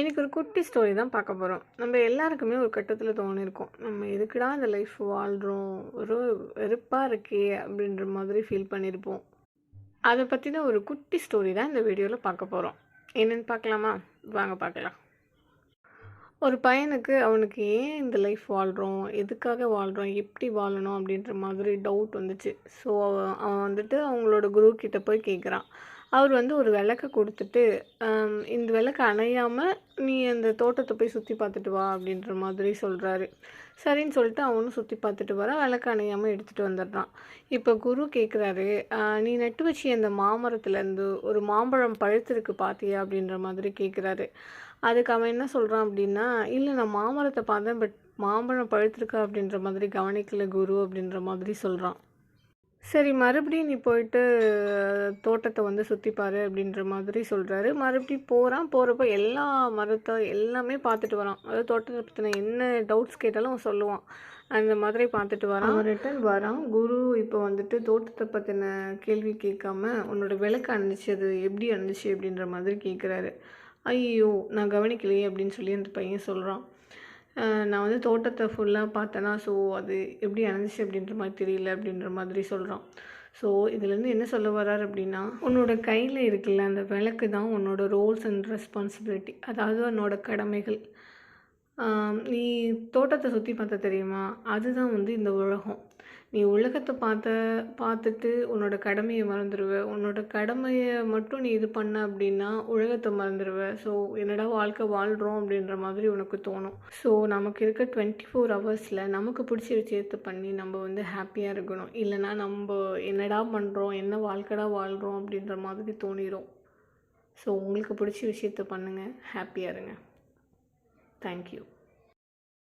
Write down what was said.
எனக்கு ஒரு குட்டி ஸ்டோரி தான் பார்க்க போகிறோம் நம்ம எல்லாருக்குமே ஒரு கட்டத்தில் தோணிருக்கோம். நம்ம எதுக்குடா இந்த லைஃப் வாழ்கிறோம் ஒரு வெறுப்பாக இருக்கே அப்படின்ற மாதிரி ஃபீல் பண்ணியிருப்போம் அதை பற்றின ஒரு குட்டி ஸ்டோரி தான் இந்த வீடியோவில் பார்க்க போகிறோம் என்னென்னு பார்க்கலாமா? வாங்க பார்க்கலாம். ஒரு பையனுக்கு அவனுக்கு ஏன் இந்த லைஃப் வாழ்கிறோம் எதுக்காக வாழ்கிறோம் எப்படி வாழணும்? அப்படின்ற மாதிரி டவுட் வந்துச்சு. ஸோ அவன் வந்துட்டு அவங்களோட குரு கிட்டே போய் கேட்குறான் அவர் வந்து ஒரு விளக்க கொடுத்துட்டு இந்த விளக்கு அணையாமல் நீ அந்த தோட்டத்தை போய் சுற்றி பார்த்துட்டு வா அப்படின்ற மாதிரி சொல்கிறாரு சரின்னு சொல்லிட்டு அவனும் சுற்றி பார்த்துட்டு வர விளக்கு அணையாமல் எடுத்துகிட்டு வந்துடுறான். இப்போ குரு கேட்குறாரு நீ நட்டு வச்சு அந்த மாமரத்துலேருந்து ஒரு மாம்பழம் பழுத்திருக்கு பார்த்தியா அப்படின்ற மாதிரி கேட்குறாரு அதுக்கு அவன் என்ன சொல்கிறான் அப்படின்னா இல்லை நான் மாமரத்தை பார்த்தேன் பட் மாம்பழம் பழுத்திருக்கா? அப்படின்ற மாதிரி கவனிக்கல குரு அப்படின்ற மாதிரி சொல்கிறான் சரி மறுபடியும் நீ போயிட்டு தோட்டத்தை வந்து சுற்றி அப்படின்ற மாதிரி சொல்கிறாரு மறுபடியும் போகிறான் போகிறப்ப எல்லா மரத்தை எல்லாமே பார்த்துட்டு வரான். அதாவது தோட்டத்தை பற்றின என்ன டவுட்ஸ் கேட்டாலும் சொல்லுவான். அந்த மாதிரி பார்த்துட்டு வரான். அவன் ரிட்டன் வரான். குரு இப்போ வந்துட்டு தோட்டத்தை பற்றின கேள்வி கேட்காம உன்னோட விளக்கு அணிச்சு அது எப்படி அணிச்சு அப்படின்ற மாதிரி கேட்குறாரு ஐயோ நான் கவனிக்கலையே அப்படின்னு சொல்லி அந்த பையன் சொல்கிறான் நான் வந்து தோட்டத்தை ஃபுல்லாக பார்த்தேன்னா ஸோ அது எப்படி அணைஞ்சிச்சு அப்படின்ற மாதிரி தெரியல அப்படின்ற மாதிரி சொல்கிறான் ஸோ இதுலேருந்து என்ன சொல்ல வர்றார் அப்படின்னா உன்னோட கையில் இருக்குல்ல அந்த விளக்கு தான் உன்னோட ரோல்ஸ் அண்ட் ரெஸ்பான்சிபிலிட்டி அதாவது உன்னோட கடமைகள். நீ தோட்டத்தை சுற்றி பார்த்த தெரியுமா? அதுதான் வந்து இந்த உலகம். நீ உலகத்தை பார்த்த பார்த்துட்டு உன்னோட கடமையை மறந்துடுவ உன்னோட கடமையை மட்டும் நீ இது பண்ண அப்படின்னா உலகத்தை மறந்துடுவ ஸோ என்னடா வாழ்க்கை வாழ்கிறோம் அப்படின்ற மாதிரி உனக்கு தோணும். ஸோ நமக்கு இருக்க டுவெண்ட்டி ஃபோர் ஹவர்ஸில் நமக்கு பிடிச்ச விஷயத்தை பண்ணி நம்ம வந்து ஹாப்பியாக இருக்கணும். இல்லைன்னா நம்ம என்னடா பண்ணுறோம் என்ன வாழ்க்கடா வாழ்கிறோம் அப்படின்ற மாதிரி தோணிடும் ஸோ உங்களுக்கு பிடிச்ச விஷயத்த பண்ணுங்கள் ஹாப்பியாக இருங்க. Thank you.